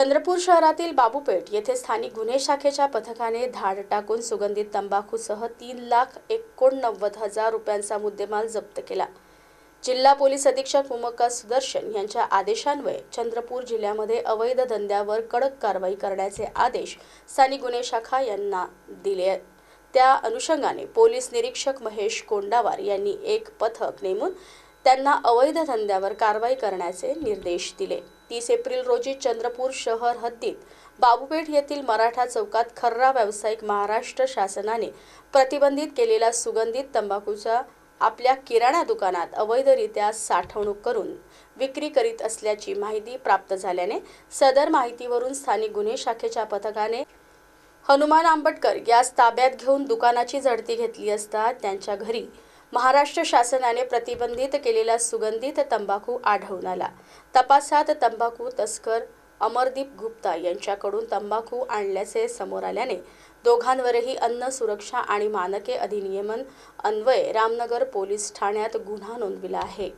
चंद्रपूर शहरातील बाबूपेठ येथे स्थानिक गुन्हे शाखेच्या पथकाने धाड टाकून सुगंधित तंबाखूसह तीन लाख एकोणनव्वद हजार रुपयांचा मुद्देमाल जप्त केला. जिल्हा पोलीस अधीक्षक मुमक्का सुदर्शन यांच्या आदेशान्वये चंद्रपूर जिल्ह्यामध्ये अवैध धंद्यावर कडक कारवाई करण्याचे आदेश स्थानिक गुन्हे शाखा यांना दिले. त्या अनुषंगाने पोलीस निरीक्षक महेश कोंडावार यांनी एक पथक नेमून त्यांना अवैध धंद्यावर कारवाई करण्याचे निर्देश दिले. तीस एप्रिल रोजी चंद्रपूर शहर हद्दीत बाबूपेठ येथील मराठा चौकात खर्रा व्यावसायिक महाराष्ट्र शासनाने प्रतिबंधित केलेला सुगंधित तंबाखूचा आपल्या किराणा दुकानात अवैधरित्या साठवणूक करून विक्री करीत असल्याची माहिती प्राप्त झाल्याने सदर माहितीवरून स्थानिक गुन्हे शाखेच्या पथकाने हनुमान आंबटकर यास ताब्यात घेऊन दुकानाची झडती घेतली असता त्यांच्या घरी महाराष्ट्र शासनाने प्रतिबंधित केलेला सुगंधित तंबाखू आढळून आला. तपासात तंबाखू तस्कर अमरदीप गुप्ता यांच्याकडून तंबाखू आणल्याचे समोर आल्याने दोघांवरही अन्न सुरक्षा आणि मानके अधिनियमन अन्वये रामनगर पोलीस ठाण्यात गुन्हा नोंदविला आहे.